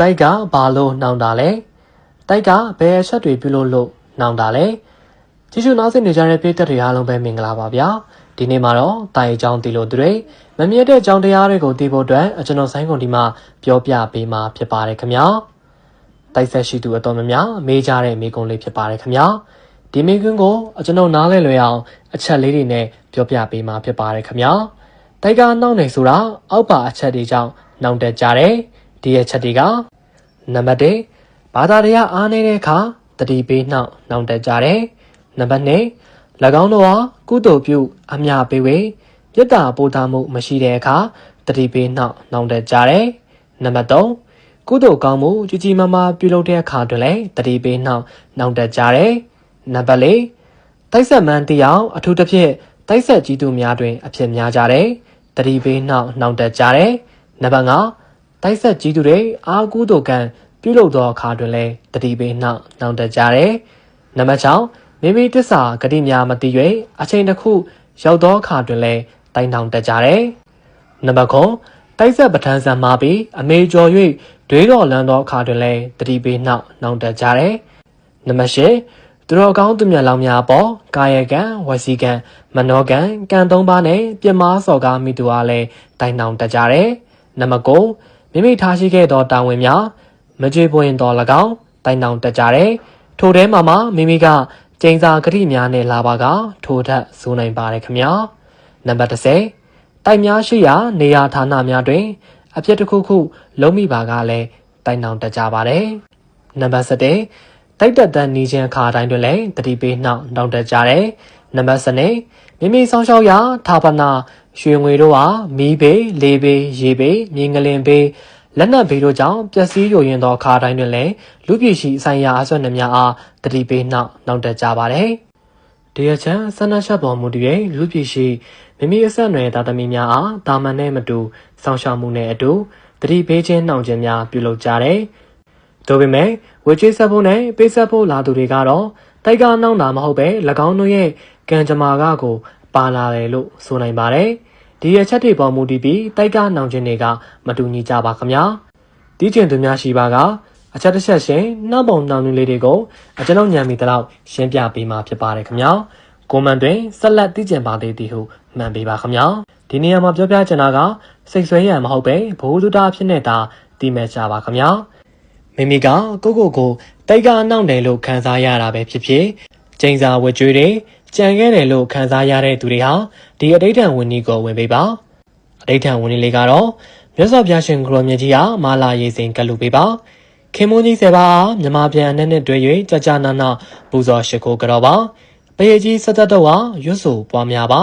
တိုက်ကဘာလို့နှောင်တာလဲတိုက်ကဘယ်အချက်တွေပြုလို့လို့နှောင်တာလဲကြည့်ရှုနားဆင်နေကြတဲ့ပြည်သက်တွေအားလုံးပဲမင်္ဂလာပါဗျာဒီနေ့မှာတော့တိုင်အကြောင်းသိလို့သူတွေမမြတ်တဲ့အကြောင်းတရားတွေကိုသိဖို့အတွက်ကျွန်တော်ဆိုင်းကုန်ဒီမှာပြောပြပေးမှာဖြစ်ပါတယ်ခင်ဗျာတိုက်ဆက်ရှိသူအတော်များများမေးကြတဲ့မိကုံးလေးဖြစ်ပါတယ်ခင်ဗျာဒီမိကုံးကိုကျွန်တော်နားလဲလွယ်အောင်အချက်လေးတွေနဲ့ပြောပြပေးမှာဖြစ်ပါတယ်ခင်ဗျာတိုက်ကနှောင်းနေဆိုတာအောက်ပါအချက်တွေကြောင့်နှောင်တက်ကြတယ် ဒီအချက်တွေကနံပါတ်1ဘာသာတရားအားနေတဲ့အခါတတိပေးနှောက်နှောင်တက်ကြတယ်နံပါတ်2၎င်းတို့ဟာကုသိုလ်ပြုအမြပေးဝေပြတ်တာပို့တာမှုမရှိတဲ့အခါတတိပေးနှောက်နှောင်တက်ကြတယ်နံပါတ်3ကုသိုလ်ကောင်းမှုကြီးကြီးမားမားပြုလုပ်တဲ့အခါတွင်လည်းတတိပေးနှောက်နှောင်တက်ကြတယ်နံပါတ်4တိုက်ဆက်မှန်တရားအထူးသဖြင့်တိုက်ဆက်ကြီးသူများတွင် အဖြစ်များကြတယ်တတိပေးနှောက်နှောင်တက်ကြတယ်နံပါတ်5 တိုက်ဆက်ကြီးသူတွေအာကုသိုလ်ကံပြုလုပ်သောအခါတွင်လည်းတတိပေးနှောက်နှောင်တက်ကြတယ်နံပါတ်6မိမိတစ္ဆာဂတိများမသိ၍အချိန်တစ်ခုရောက်သောအခါတွင်လည်းတိုင်တောင်တက်ကြတယ်နံပါတ်9တိုက်ဆက်ပဋ္ဌာန်းဆံမှာပြီးအမေကျော်၍ဒွေးတော်လန်းသောအခါတွင်လည်းတတိပေးနှောက်နှောင်တက်ကြတယ်နံပါတ်10သူတော်ကောင်းသူမြတ်လောင်များပေါ်ကာယကံဝစီကံမနောကံကံသုံးပါးနဲ့ပြမစော်ကားမိသူအားလည်းတိုင်တောင်တက်ကြတယ်နံပါတ်9 မိမိထားရှိခဲ့သောတာဝန်များမကြွေပွင့်တော်၎င်းတိုင်တောင်တက်ကြတယ်ထိုထဲမှာမှမိမိကကျင်းစာဂတိများနဲ့လာပါကထိုထက်ဇိုးနိုင်ပါတယ်ခင်ဗျာနံပါတ်30တိုက်များရှိရာနေရာဌာနများတွင်အဖြစ်တစ်ခုခုလုံးမိပါကလည်းတိုင်တောင်တက်ကြပါတယ်နံပါတ်7 တိုက်တက်တန်းနေခြင်းအခါတိုင်းတွင်လည်းတတိပေးနှောက်တောင်တက်ကြတယ်နံပါတ်7မိမိဆောင်ရှောက်ရာဌာပနာရွှေငွေတို့ဟာမီးဘေးလေဘေးရေဘေးမြင်းကလင်ဘေးလက်နက်ဘေးတို့ကြောင့်ပျက်စီးယိုယွင်းသောအခါတိုင်းတွင်လည်းလူပြည်ရှိအဆိုင်ရာအဆွတ်နှများအားတတိပေးနှောက်နောက်တက်ကြပါတယ်။ဒီအချမ်းဆန္ဒရှပေါ်မူတည်၍လူပြည်ရှိမိမိအဆက်အနွယ်သားသမီးများအားတာမန်နဲ့မတူဆောင်ရှောက်မှုနဲ့အတူတတိပေးခြင်းနှောင့်ခြင်းများပြုလုပ်ကြတယ်။ ဒါပေမဲ့ဝေချေးဆက်ဖို့နဲ့ပေးဆက်ဖို့လာသူတွေကတော့တိုက်ကနှောင်းတာမဟုတ်ပဲ၎င်းတို့ရဲ့ကံကြမ္မာကကို ပါလာတယ်လို့ဆိုနိုင်ပါတယ်။ဒီအချက်တွေပေါ်မူတည်ပြီးတိုက်ကနောင်ခြင်းတွေကမတူညီကြပါခမညာတီးကျင်သူများရှိပါကအချက်တစ်ချက်ရှင်နှောက်ပုံနှောင်နည်းလေးတွေကိုအကျွန်ုပ်ညံမိတဲ့လောက်ရှင်းပြပေးမှာဖြစ်ပါတယ်ခမညာကိုမန်တွင်ဆက်လက်တီးကျင်ပါသေးသည်ဟုမှန်ပေးပါခမညာဒီနေရာမှာပြောပြချင်တာကစိတ်ဆွဲရံမဟုတ်ပဲဘိုးသူတာဖြစ်နေတာတီးမဲ့ကြပါခမညာ မိမိကကိုကိုကိုတိုက်ကအနှောင့်တယ်လို့ခံစားရတာပဲဖြစ်ဖြစ်ကျင်းစာဝကြွေးတွေကြံခဲ့တယ်လို့ခံစားရတဲ့သူတွေဟာဒီအဋိဌံဝင်ကြီးကိုဝင်ပေးပါအဋိဌံဝင်ကြီးလေးကတော့မြတ်စွာဘုရားရှင်ကိုရောမြတ်ကြီးဟာမာလာရေးစဉ်ကလူပေးပါခင်မွန်းကြီးဆယ်ပါမြမပြန်အနဲ့နဲ့တွေ့၍ကြာကြာနာနာပူဇော်ရှိခိုးကြတော့ပါပရေကြီးစသက်တော့ဟာရွတ်ဆိုပွားများပါ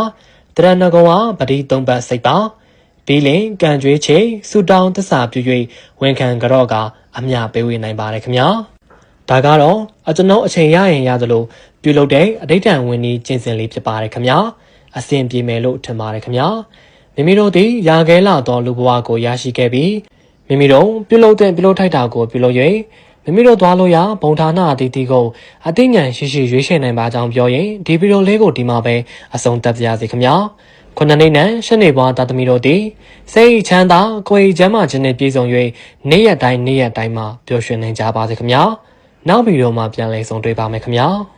တရဏဂုံဟာပတိသုံးပတ်စိတ်ပါ ပြီးလင်ကံကြွေးချေဆူတောင်းတစ္ဆာပြု၍ဝန်ခံကြတော့ကအမြပေးဝေနိုင်ပါတယ်ခင်ဗျာဒါကတော့အကျွန်ုပ်အချိန်ရရင်ရသလိုပြုလုပ်တဲ့အဋိဌံဝင်ကြီးကျင့်စဉ်လေးဖြစ်ပါတယ်ခင်ဗျာအစဉ်ပြေမယ်လို့ထင်ပါတယ်ခင်ဗျာမိမိတို့သည်ရာခဲလာသောလူဘဝကိုရရှိခဲ့ပြီးမိမိတို့ပြုလုပ်တဲ့ပြုလုပ်ထိုက်တာကိုပြုလုပ်၍ မိမိတို့သွားလို့ရဘုံဌာနအသီးသီးကိုအသိဉာဏ်ရှိရှိရွေးချယ်နိုင်ပါကြောင်းပြောရင်ဒီဗီဒီယိုလေးကိုဒီမှာပဲအဆုံးသတ်ပါရစေခင်ဗျာခုနှစ်နှစ်နဲ့ရှစ်နှစ်ဘွားသားသမီးတို့သည်စိတ်ချမ်းသာကိုယ်ချမ်းသာခြင်းနဲ့ပြည့်စုံ၍နေ့ရက်တိုင်းနေ့ရက်တိုင်းမှာပျော်ရွှင်နိုင်ကြပါစေခင်ဗျာနောက်ဗီဒီယိုမှာပြန်လည်ဆုံတွေ့ပါမယ်ခင်ဗျာ